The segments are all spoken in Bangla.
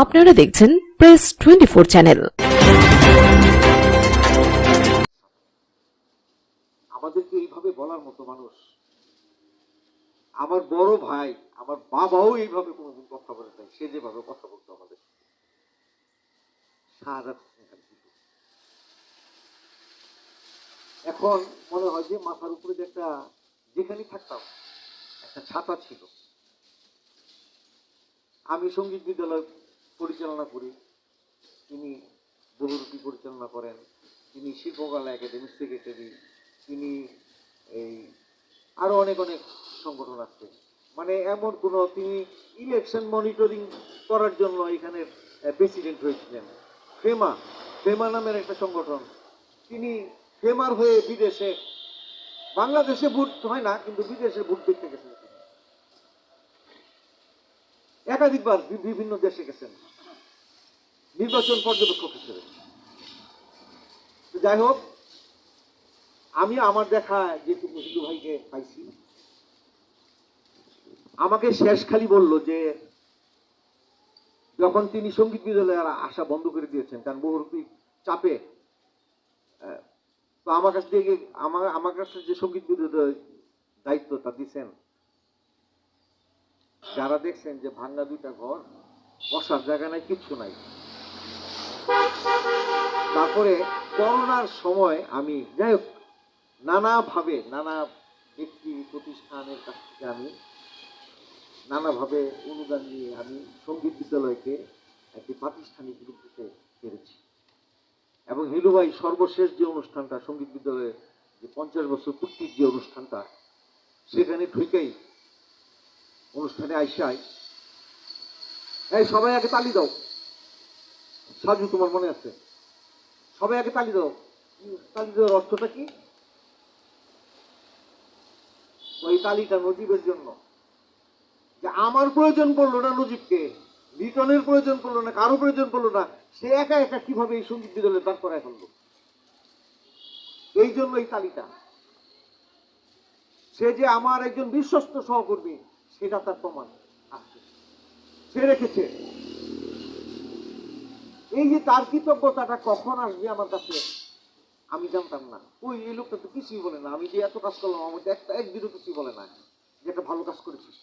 আপনারা দেখছেন প্রেস টোয়েন্টি ফোর চ্যানেল আমাদেরকে এইভাবে বলার মতো মানুষ। আমার বড় ভাই, আমার বাবাও এইভাবে কোনোদিন কথা বলে নাই। সে যেভাবে কথা বলতো আমাদের এখন মনে হয় যে মাথার উপরে যে একটা, যেখানেই থাকতাম, একটা ছাতা ছিল। আমি সংগীত বিদ্যালয় পরিচালনা করি। তিনি বহুরূপী পরিচালনা করেন। তিনি শিল্পকলা একাডেমির সেক্রেটারি তিনি এই আরও অনেক অনেক সংগঠন আছে। মানে এমন কোন, তিনি ইলেকশন মনিটরিং করার জন্য এখানে প্রেসিডেন্ট হয়েছিলেন। ফেমা ফেমা নামের একটা সংগঠন। তিনি ফেমার হয়ে বিদেশে, বাংলাদেশে ভোট হয় না, কিন্তু বিদেশে ভোট দেখতে গেছেন। একাধিকবার বিভিন্ন দেশে গেছেন। নির্বাচন পর্যবেক্ষক হিসেবে। যাই হোক, আমি আমার দেখা যেটুকু হিন্দু ভাইকে পাইছি, আমাকে শেষ খালি বলল যে, যখন তিনি সংগীত বিদ্যালয়ে আসা বন্ধ করে দিয়েছেন কারণ বহুরূপী চাপে তো আমার কাছ থেকে, আমার আমার কাছে যে সংগীত বিদ্যালয়ের দায়িত্বটা দিচ্ছেন যারা দেখছেন যে ভাঙ্গা দুইটা ঘর, বসার জায়গা নাই, কিচ্ছু নাই। তারপরে করোনার সময় আমি, যাই হোক, নানাভাবে, নানা ব্যক্তি প্রতিষ্ঠানের কাছ থেকে আমি নানাভাবে অনুদান নিয়ে আমি সংগীত বিদ্যালয়কে একটি প্রাতিষ্ঠানিক রূপ দিতে পেরেছি। এবং হিলুভাই সর্বশেষ যে অনুষ্ঠানটা, সংগীত বিদ্যালয়ের যে পঞ্চাশ বছর পূর্তির যে অনুষ্ঠানটা, সেখানে ঢুকেই অনুষ্ঠানে আইসাই এই সবাই আগে তালি দাও। সাজু তোমার মনে আছে? সবাই আগে তালি দাও। তালি দেওয়ার অর্থটা কি? ওই তালিটা নজিবের জন্য। যে আমার প্রয়োজন পড়ল না নজিবকে? লিটনের প্রয়োজন পড়ল না? কারও প্রয়োজন পড়ল না? সে একা একা কীভাবে এই সংগীত বিদ্যালয়ে দাঁড় করায় ফেলল? এই জন্য এই তালিটা। সে যে আমার একজন বিশ্বস্ত সহকর্মী, সেটা তার প্রমাণ আছে। সে রেখেছে। তার কৃতজ্ঞতাটা কখন আসবে আমার কাছে, আমি জানতাম না। ওই, এই লোকটা তো কিছুই বলে না। আমি যে এত কাজ করলাম মধ্যে একটা একদিনও কিছুই বলে না যে একটা ভালো কাজ করেছিস।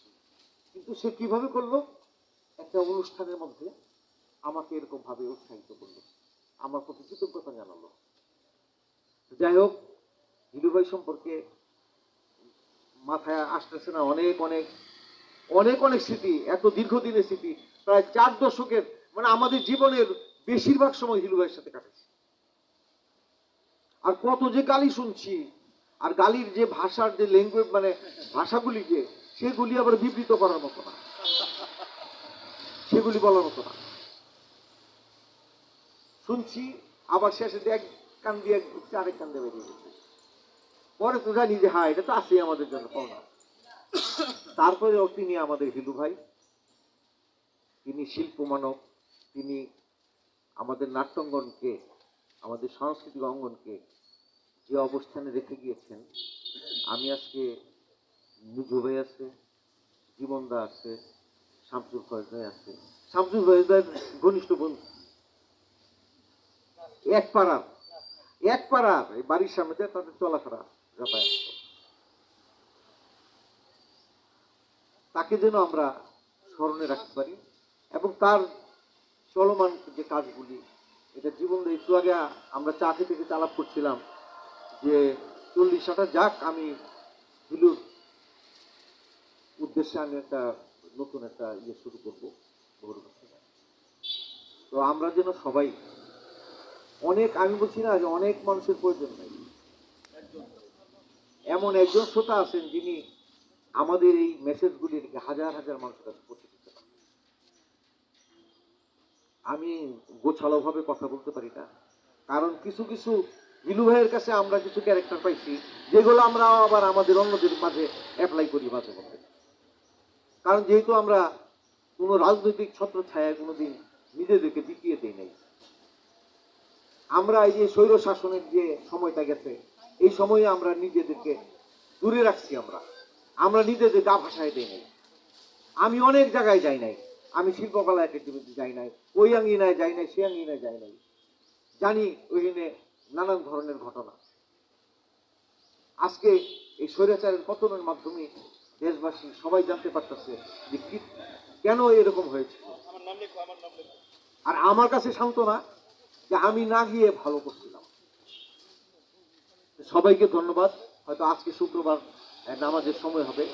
কিন্তু সে কীভাবে করল? একটা অনুষ্ঠানের মধ্যে আমাকে এরকম ভাবে উৎসাহিত করল। আমার প্রতি কৃতজ্ঞতা জানালো। যাই হোক হিলুভাই সম্পর্কে মাথায় আসতেছে না অনেক অনেক অনেক অনেক স্মৃতি, এত দীর্ঘদিনের স্মৃতি, প্রায় চার দশকের মানে আমাদের জীবনের বেশিরভাগ সময় হিলুভাইয়ের সাথে কাটেছে আর কত যে গালি শুনছি, আর গালির যে ভাষার যে ল্যাঙ্গুয়েজ মানে ভাষাগুলি যে, সেগুলি আবার বিবৃত করার মতো না। সেগুলি বলার মতো না। শুনছি, আবার শেষে এক কান দিয়ে ঢুকছে আরেক কান দিয়ে বেরিয়ে গেছে। পরে তো জানি যে হ্যাঁ এটা তো আছে আমাদের জন্য পাওনা তারপরে তিনি আমাদের হিলু ভাই, তিনি শিল্প মানব তিনি আমাদের নাট্যঙ্গনকে, আমাদের সাংস্কৃতিক অঙ্গনকে যে অবস্থানে রেখে গিয়েছেন, আমি আজকে নিজু ভাই আছে, জীবনদা আছে, শামসুল ফয়েজ ভাই আছে। শামসুল ফয়েজ ভাই ঘনিষ্ঠ বন্ধু। এক পাড়ার এক পাড়ার এই বাড়ির সামনে দিয়ে তাদের চলাফেরা, যাতায়াত। তাকে যেন আমরা স্মরণে রাখতে পারি এবং তার চলমান যে কাজগুলি, এটা জীবন একটু আগে আমরা চা খেতে খেতে আলাপ করছিলাম যে চল্লিশ আটা যাক, আমি হিলুর উদ্দেশ্যে আমি একটা নতুন একটা ইয়ে শুরু করব তো আমরা যেন সবাই অনেক, আমি বলছি না যে অনেক মানুষের প্রয়োজন নাই। এমন একজন শ্রোতা আছেন যিনি আমাদের এই মেসেজগুলিকে হাজার হাজার মানুষের কাছে পৌঁছে আমি গোছালোভাবে কথা বলতে পারি না। কারণ কিছু কিছু বিলু ভাইয়ের কাছে আমরা কিছু ক্যারেক্টার পাইছি, যেগুলো আমরা আবার আমাদের অন্যদের মাঝে অ্যাপ্লাই করি মাঝে মধ্যে। কারণ যেহেতু আমরা কোনো রাজনৈতিক ছত্র ছায়া কোনোদিন নিজেদেরকে বিকিয়ে দিই নাই। আমরা এই যে স্বৈর শাসনের যে সময়টা গেছে, এই সময়ে আমরা নিজেদেরকে দূরে রাখছি আমরা। আমরা নিজেদের গা দেই নাই। আমি অনেক জায়গায় যাই নাই। আমি শিল্পকলা একাডেমিতে যাই নাই ওই আঙ্গিনায় যাই নাই সে আঙ্গিনায় যাই নাই। জানি ওইখানে নানান ধরনের ঘটনা। আজকে এই স্বৈরাচারের পতনের মাধ্যমে দেশবাসী সবাই জানতে পারতেছে যে কি কেন এরকম হয়েছে। আর আমার কাছে সান্ত্বনা যে আমি না গিয়ে ভালো করছিলাম। সবাইকে ধন্যবাদ। হয়তো আজকে শুক্রবার নামাজের সময় হবে।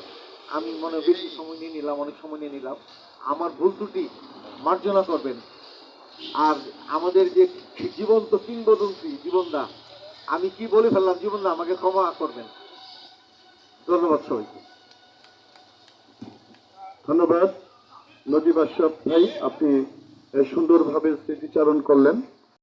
আমি মনে বেশি সময় নিয়ে নিলাম, অনেক সময় নিয়ে নিলাম। আমার ভুল ত্রুটি মার্জনা করবেন। আর আমাদের যে জীবন্ত কিংবদন্তি জীবনদা, আমি কি বলে ফেললাম? জীবনদা, আমাকে ক্ষমা করবেন। ধন্যবাদ সবাইকে। ধন্যবাদ। আশরাফ ভাই, আপনি সুন্দরভাবে স্মৃতিচারণ করলেন।